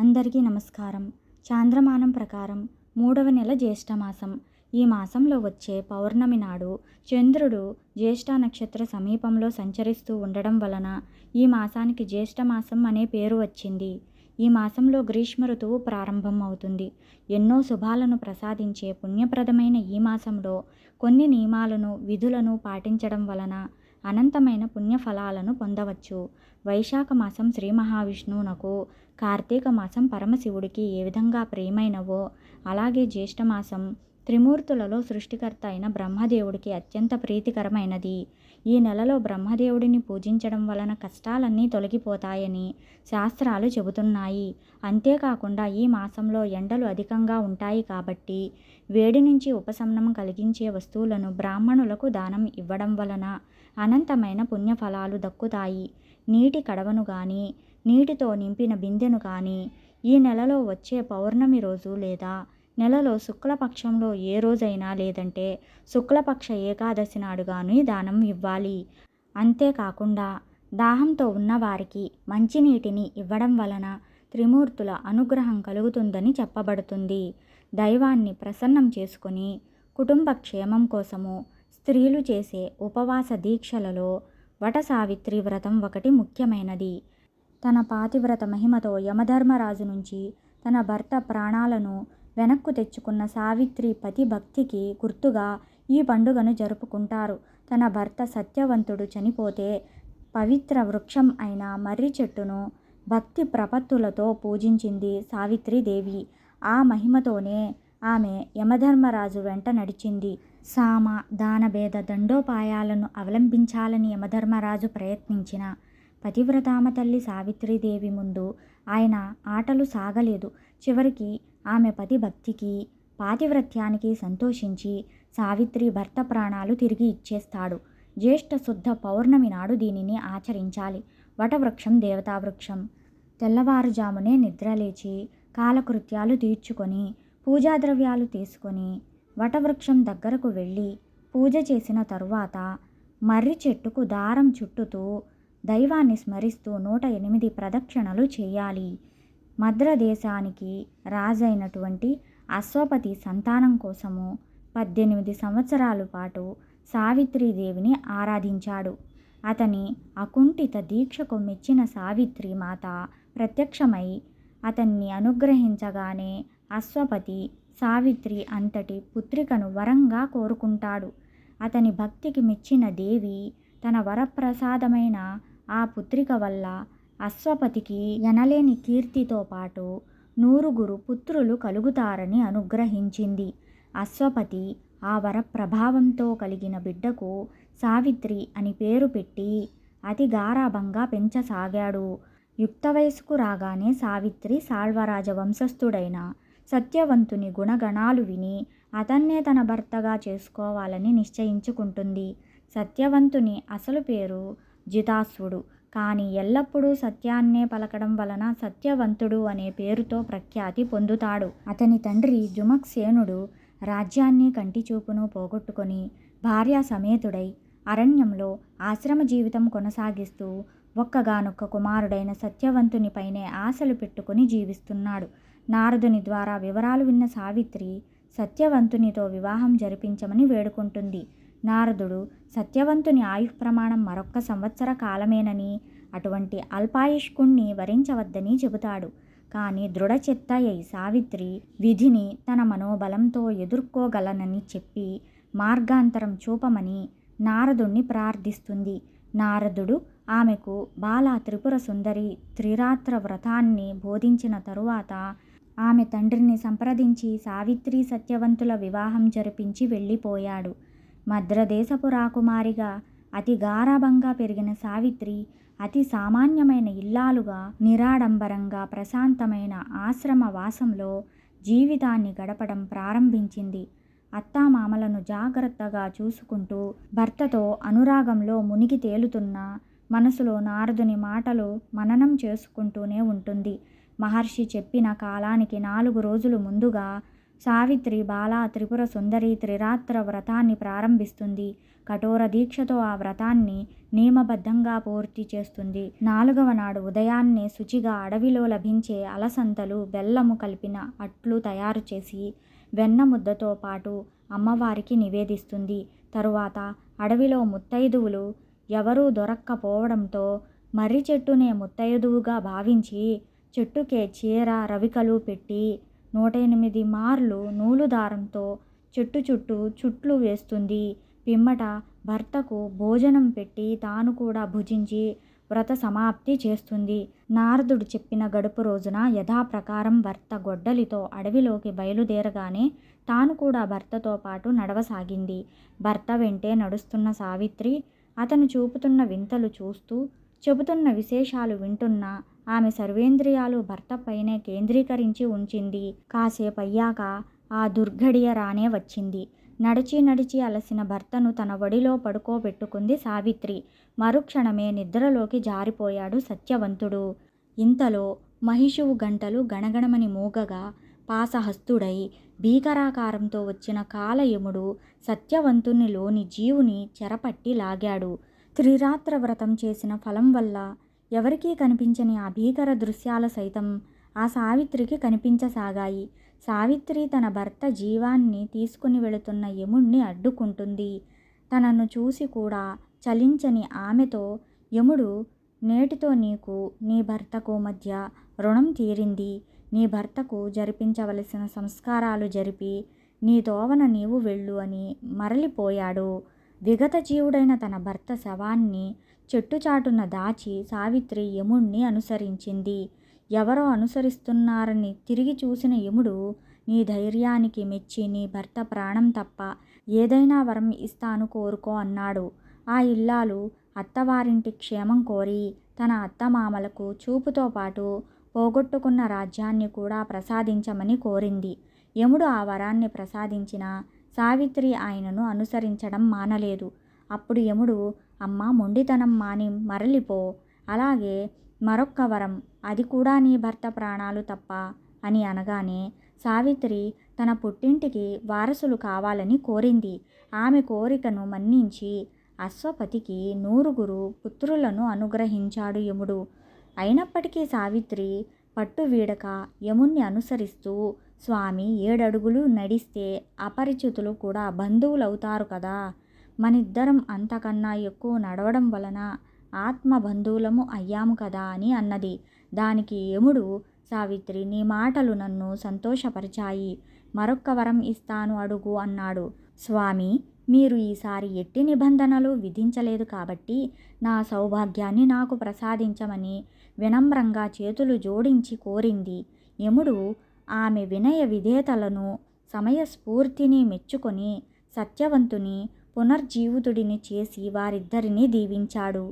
అందరికీ నమస్కారం. చాంద్రమానం ప్రకారం మూడవ నెల జ్యేష్ఠమాసం. ఈ మాసంలో వచ్చే పౌర్ణమి నాడు చంద్రుడు జ్యేష్ఠ నక్షత్ర సమీపంలో సంచరిస్తూ ఉండడం వలన ఈ మాసానికి జ్యేష్ఠమాసం అనే పేరు వచ్చింది. ఈ మాసంలో గ్రీష్మ ఋతువు ప్రారంభం అవుతుంది. ఎన్నో శుభాలను ప్రసాదించే పుణ్యప్రదమైన ఈ మాసంలో కొన్ని నియమాలను విధులను పాటించడం వలన అనంతమైన పుణ్యఫలాలను పొందవచ్చు. వైశాఖ మాసం శ్రీ మహావిష్ణువునకు కార్తీక మాసం పరమశివుడికి ఏ విధంగా ప్రియమైనవో అలాగే జ్యేష్ఠమాసం త్రిమూర్తులలో సృష్టికర్త అయిన బ్రహ్మదేవుడికి అత్యంత ప్రీతికరమైనది. ఈ నెలలో బ్రహ్మదేవుడిని పూజించడం వలన కష్టాలన్నీ తొలగిపోతాయని శాస్త్రాలు చెబుతున్నాయి. అంతేకాకుండా ఈ మాసంలో ఎండలు అధికంగా ఉంటాయి కాబట్టి వేడి నుంచి ఉపశమనం కలిగించే వస్తువులను బ్రాహ్మణులకు దానం ఇవ్వడం వలన అనంతమైన పుణ్యఫలాలు దక్కుతాయి. నీటి కడవను కానీ నీటితో నింపిన బిందెను కానీ ఈ నెలలో వచ్చే పౌర్ణమి రోజు లేదా నెలలో శుక్లపక్షంలో ఏ రోజైనా లేదంటే శుక్లపక్ష ఏకాదశి నాడు దానం ఇవ్వాలి. అంతేకాకుండా దాహంతో ఉన్నవారికి మంచినీటిని ఇవ్వడం వలన త్రిమూర్తుల అనుగ్రహం కలుగుతుందని చెప్పబడుతుంది. దైవాన్ని ప్రసన్నం చేసుకొని కుటుంబ క్షేమం కోసము స్త్రీలు చేసే ఉపవాస దీక్షలలో వట సావిత్రి వ్రతం ఒకటి ముఖ్యమైనది. తన పాతివ్రత మహిమతో యమధర్మరాజు నుంచి తన భర్త ప్రాణాలను వెనక్కు తెచ్చుకున్న సావిత్రి పతి భక్తికి గుర్తుగా ఈ పండుగను జరుపుకుంటారు. తన భర్త సత్యవంతుడు చనిపోతే పవిత్ర వృక్షం అయిన మర్రి చెట్టును భక్తి ప్రపత్తులతో పూజించింది సావిత్రిదేవి ఆ మహిమతోనే ఆమె యమధర్మరాజు వెంట నడిచింది. సామ దానభేద దండోపాయాలను అవలంబించాలని యమధర్మరాజు ప్రయత్నించిన పతివ్రతామ తల్లి సావిత్రీదేవి ముందు ఆయన ఆటలు సాగలేదు. చివరికి ఆమె పతి భక్తికి పాతివ్రత్యానికి సంతోషించి సావిత్రి భర్త ప్రాణాలు తిరిగి ఇచ్చేస్తాడు. జ్యేష్ఠ శుద్ధ పౌర్ణమి నాడు దీనిని ఆచరించాలి. వటవృక్షం దేవతావృక్షం. తెల్లవారుజామునే నిద్రలేచి కాలకృత్యాలు తీర్చుకొని పూజాద్రవ్యాలు తీసుకొని వటవృక్షం దగ్గరకు వెళ్ళి పూజ చేసిన తరువాత మర్రి చెట్టుకు దారం చుట్టుతూ దైవాన్ని స్మరిస్తూ నూట ఎనిమిది ప్రదక్షిణలు చేయాలి. మద్రదేశానికి రాజైనటువంటి అశ్వపతి సంతానం కోసము పద్దెనిమిది సంవత్సరాల పాటు సావిత్రీదేవిని ఆరాధించాడు. అతని అకుంఠిత దీక్షకు మెచ్చిన సావిత్రి మాత ప్రత్యక్షమై అతన్ని అనుగ్రహించగానే అశ్వపతి సావిత్రి అంతటి పుత్రికను వరంగా కోరుకుంటాడు. అతని భక్తికి మెచ్చిన దేవి తన వరప్రసాదమైన ఆ పుత్రిక వల్ల అశ్వపతికి ఎనలేని కీర్తితో పాటు నూరుగురు పుత్రులు కలుగుతారని అనుగ్రహించింది. అశ్వపతి ఆ వర ప్రభావంతో కలిగిన బిడ్డకు సావిత్రి అని పేరు పెట్టి అతి గారాభంగా పెంచసాగాడు. యుక్త వయసుకు రాగానే సావిత్రి సాళ్వరాజ వంశస్థుడైన సత్యవంతుని గుణగణాలు విని అతన్నే తన భర్తగా చేసుకోవాలని నిశ్చయించుకుంటుంది. సత్యవంతుని అసలు పేరు జితాస్వుడు కానీ ఎల్లప్పుడూ సత్యాన్నే పలకడం వలన సత్యవంతుడు అనే పేరుతో ప్రఖ్యాతి పొందుతాడు. అతని తండ్రి జుమక్సేనుడు రాజ్యాన్ని కంటిచూపును పోగొట్టుకొని భార్యా సమేతుడై అరణ్యంలో ఆశ్రమ జీవితం కొనసాగిస్తూ ఒక్కగానొక్క కుమారుడైన సత్యవంతునిపైనే ఆశలు పెట్టుకుని జీవిస్తున్నాడు. నారదుని ద్వారా వివరాలు విన్న సావిత్రి సత్యవంతునితో వివాహం జరిపించమని వేడుకుంటుంది. నారదుడు సత్యవంతుని ఆయుః ప్రమాణం మరొక్క సంవత్సర కాలమేనని అటువంటి అల్పాయుష్కుణ్ణి వరించవద్దని చెబుతాడు. కానీ దృఢచిత్తయ్యి సావిత్రి విధిని తన మనోబలంతో ఎదుర్కోగలనని చెప్పి మార్గాంతరం చూపమని నారదుణ్ణి ప్రార్థిస్తుంది. నారదుడు ఆమెకు బాల త్రిపుర సుందరి త్రిరాత్ర వ్రతాన్ని బోధించిన తరువాత ఆమె తండ్రిని సంప్రదించి సావిత్రి సత్యవంతుల వివాహం జరిపించి వెళ్ళిపోయాడు. మద్రదేశపు రాకుమారిగా అతి గారాభంగా పెరిగిన సావిత్రి అతి సామాన్యమైన ఇల్లాలుగా నిరాడంబరంగా ప్రశాంతమైన ఆశ్రమ వాసంలో జీవితాన్ని గడపడం ప్రారంభించింది. అత్తామామలను జాగ్రత్తగా చూసుకుంటూ భర్తతో అనురాగంలో మునిగి తేలుతున్న మనసులో నారదుని మాటలు మననం చేసుకుంటూనే ఉంటుంది. మహర్షి చెప్పిన కాలానికి నాలుగు రోజులు ముందుగా సావిత్రి బాల త్రిపుర సుందరి త్రిరాత్ర వ్రతాన్ని ప్రారంభిస్తుంది. కఠోర దీక్షతో ఆ వ్రతాన్ని నియమబద్ధంగా పూర్తి చేస్తుంది. నాలుగవ నాడు ఉదయాన్నే శుచిగా అడవిలో లభించే అలసంతలు బెల్లము కలిపిన అట్లు తయారు చేసి వెన్న ముద్దతో పాటు అమ్మవారికి నివేదిస్తుంది. తరువాత అడవిలో ముత్తైదువులు ఎవరూ దొరక్కపోవడంతో మర్రి చెట్టునే ముత్తైదువుగా భావించి చెట్టుకే చీర రవికలు పెట్టి నూట ఎనిమిది మార్లు నూలు దారంతో చెట్టు చుట్టూ చుట్లు వేస్తుంది. పిమ్మట భర్తకు భోజనం పెట్టి తాను కూడా భుజించి వ్రత సమాప్తి చేస్తుంది. నారదుడు చెప్పిన గడుపు రోజున యథాప్రకారం భర్త గొడ్డలితో అడవిలోకి బయలుదేరగానే తాను కూడా భర్తతో పాటు నడవసాగింది. భర్త వెంటే నడుస్తున్న సావిత్రి అతను చూపుతున్న వింతలు చూస్తూ చెబుతున్న విశేషాలు వింటున్న ఆమె సర్వేంద్రియాలు భర్తపైనే కేంద్రీకరించి ఉంచింది. కాసేపయ్యాక ఆ దుర్ఘడియ రానే వచ్చింది. నడిచి నడిచి అలసిన భర్తను తన ఒడిలో పడుకోబెట్టుకుంది సావిత్రి. మరుక్షణమే నిద్రలోకి జారిపోయాడు సత్యవంతుడు. ఇంతలో మహిషువు గంటలు గణగణమని మూగగా పాసహస్తుడై భీకరాకారంతో వచ్చిన కాలయముడు సత్యవంతునిలోని జీవుని చెరపట్టి లాగాడు. త్రిరాత్ర వ్రతం చేసిన ఫలం వల్ల ఎవరికీ కనిపించని ఆ భీకర దృశ్యాల సైతం ఆ సావిత్రికి కనిపించసాగాయి. సావిత్రి తన భర్త జీవాన్ని తీసుకుని వెళుతున్న యముణ్ణి అడ్డుకుంటుంది. తనను చూసి కూడా చలించని ఆమెతో యముడు నేటితో నీకు నీ భర్తకు మధ్య రుణం తీరింది. నీ భర్తకు జరిపించవలసిన సంస్కారాలు జరిపి నీ దోవన నీవు వెళ్ళు అని మరలిపోయాడు. విగత జీవుడైన తన భర్త శవాన్ని చెట్టుచాటున దాచి సావిత్రి యముణ్ణి అనుసరించింది. ఎవరో అనుసరిస్తున్నారని తిరిగి చూసిన యముడు నీ ధైర్యానికి మెచ్చి నీ భర్త ప్రాణం తప్ప ఏదైనా వరం ఇస్తాను కోరుకో అన్నాడు. ఆ ఇల్లాలు అత్తవారింటి క్షేమం కోరి తన అత్తమామలకు చూపుతో పాటు పోగొట్టుకున్న రాజ్యాన్ని కూడా ప్రసాదించమని కోరింది. యముడు ఆ వరాన్ని ప్రసాదించిన సావిత్రి ఆయనను అనుసరించడం మానలేదు. అప్పుడు యముడు అమ్మ మొండితనం మాని మరలిపో అలాగే మరొక్క వరం అది కూడా నీ భర్త ప్రాణాలు తప్ప అని అనగానే సావిత్రి తన పుట్టింటికి వారసులు కావాలని కోరింది. ఆమె కోరికను మన్నించి అశ్వపతికి నూరుగురు పుత్రులను అనుగ్రహించాడు యముడు. అయినప్పటికీ సావిత్రి పట్టు వీడక యముణ్ణి అనుసరిస్తూ స్వామి ఏడడుగులు నడిస్తే అపరిచితులు కూడా బంధువులవుతారు కదా. మనిద్దరం అంతకన్నా ఎక్కువ నడవడం వలన ఆత్మ బంధువులము అయ్యాము కదా అని అన్నది. దానికి యముడు సావిత్రి నీ మాటలు నన్ను సంతోషపరిచాయి. మరొక్క వరం ఇస్తాను అడుగు అన్నాడు. స్వామి మీరు ఈసారి ఎట్టి నిబంధనలు విధించలేదు కాబట్టి నా సౌభాగ్యాన్ని నాకు ప్రసాదించమని వినమ్రంగా చేతులు జోడించి కోరింది. యముడు ఆమె వినయ విధేతలను సమయస్ఫూర్తిని మెచ్చుకొని సత్యవంతుని పునర్జీవితుడిని చేసి వారిద్దరినీ దీవించాడు.